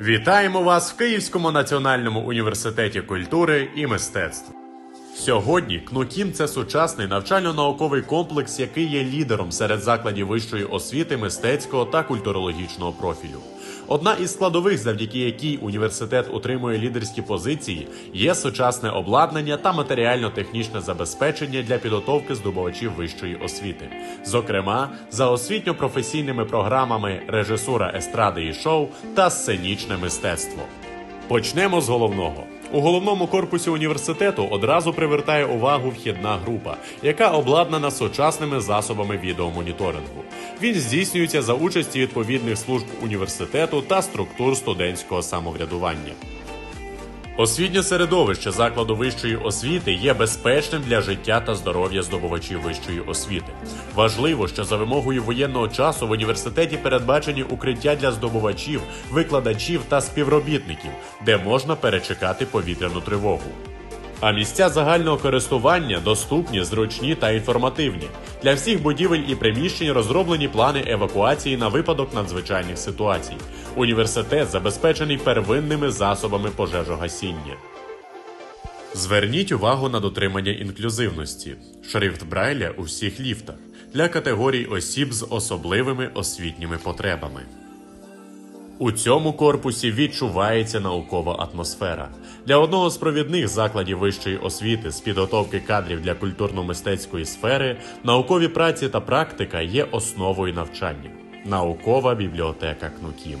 Вітаємо вас в Київському національному університеті культури і мистецтв. Сьогодні КНУКІМ це сучасний навчально-науковий комплекс, який є лідером серед закладів вищої освіти, мистецького та культурологічного профілю. Одна із складових, завдяки якій університет отримує лідерські позиції, є сучасне обладнання та матеріально-технічне забезпечення для підготовки здобувачів вищої освіти, зокрема за освітньо-професійними програмами режисура естради і шоу та сценічне мистецтво. Почнемо з головного. У головному корпусі університету одразу привертає увагу вхідна група, яка обладнана сучасними засобами відеомоніторингу. Він здійснюється за участі відповідних служб університету та структур студентського самоврядування. Освітнє середовище закладу вищої освіти є безпечним для життя та здоров'я здобувачів вищої освіти. Важливо, що за вимогою воєнного часу в університеті передбачені укриття для здобувачів, викладачів та співробітників, де можна перечекати повітряну тривогу. А місця загального користування доступні, зручні та інформативні. Для всіх будівель і приміщень розроблені плани евакуації на випадок надзвичайних ситуацій. Університет забезпечений первинними засобами пожежогасіння. Зверніть увагу на дотримання інклюзивності. Шрифт Брайля у всіх ліфтах для категорій осіб з особливими освітніми потребами. У цьому корпусі відчувається наукова атмосфера. Для одного з провідних закладів вищої освіти з підготовки кадрів для культурно-мистецької сфери наукові праці та практика є основою навчання. Наукова бібліотека КНУКІМ.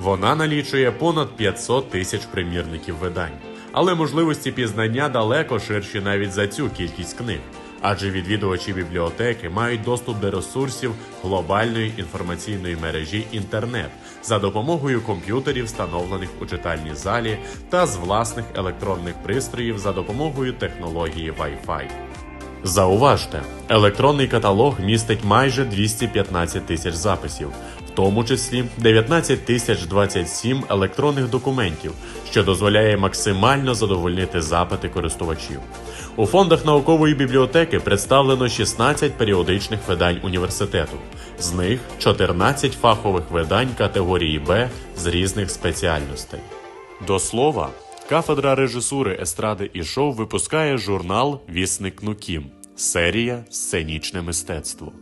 Вона налічує понад 500 тисяч примірників видань, але можливості пізнання далеко ширші навіть за цю кількість книг. Адже відвідувачі бібліотеки мають доступ до ресурсів глобальної інформаційної мережі інтернет за допомогою комп'ютерів, встановлених у читальній залі, та з власних електронних пристроїв за допомогою технології Wi-Fi. Зауважте, електронний каталог містить майже 215 тисяч записів, тому числі 19 тисяч 27 електронних документів, що дозволяє максимально задовольнити запити користувачів. У фондах наукової бібліотеки представлено 16 періодичних видань університету, з них 14 фахових видань категорії Б з різних спеціальностей. До слова, кафедра режисури естради і шоу випускає журнал Вісник Нукім, серія Сценічне мистецтво.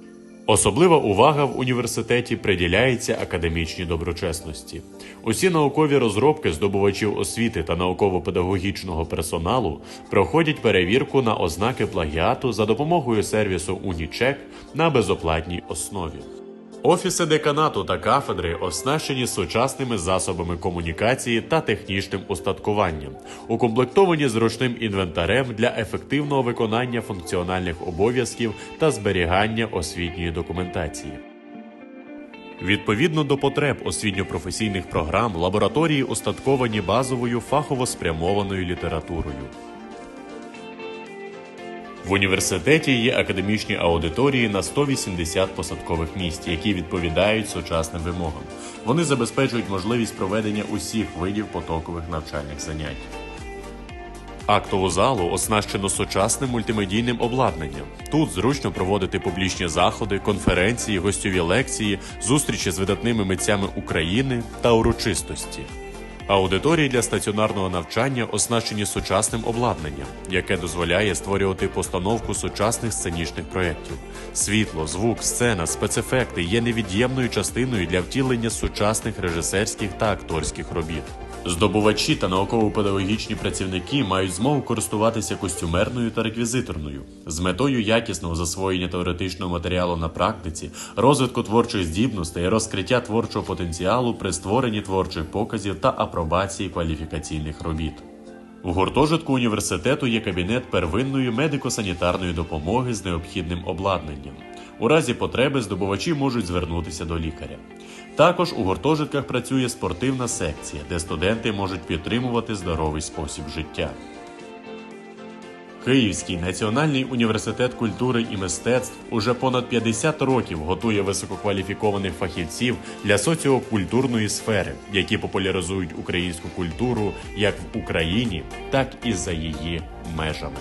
Особлива увага в університеті приділяється академічній доброчесності. Усі наукові розробки здобувачів освіти та науково-педагогічного персоналу проходять перевірку на ознаки плагіату за допомогою сервісу Унічек на безоплатній основі. Офіси деканату та кафедри оснащені сучасними засобами комунікації та технічним устаткуванням, укомплектовані зручним інвентарем для ефективного виконання функціональних обов'язків та зберігання освітньої документації. Відповідно до потреб освітньо-професійних програм, лабораторії устатковані базовою фахово спрямованою літературою. В університеті є академічні аудиторії на 180 посадкових місць, які відповідають сучасним вимогам. Вони забезпечують можливість проведення усіх видів потокових навчальних занять. Актову залу оснащено сучасним мультимедійним обладнанням. Тут зручно проводити публічні заходи, конференції, гостьові лекції, зустрічі з видатними митцями України та урочистості. Аудиторії для стаціонарного навчання оснащені сучасним обладнанням, яке дозволяє створювати постановку сучасних сценічних проєктів. Світло, звук, сцена, спецефекти є невід'ємною частиною для втілення сучасних режисерських та акторських робіт. Здобувачі та науково-педагогічні працівники мають змогу користуватися костюмерною та реквізиторною з метою якісного засвоєння теоретичного матеріалу на практиці, розвитку творчих здібностей, розкриття творчого потенціалу при створенні творчих показів та апробації кваліфікаційних робіт. В гуртожитку університету є кабінет первинної медико-санітарної допомоги з необхідним обладнанням. У разі потреби здобувачі можуть звернутися до лікаря. Також у гуртожитках працює спортивна секція, де студенти можуть підтримувати здоровий спосіб життя. Київський національний університет культури і мистецтв уже понад 50 років готує висококваліфікованих фахівців для соціокультурної сфери, які популяризують українську культуру як в Україні, так і за її межами.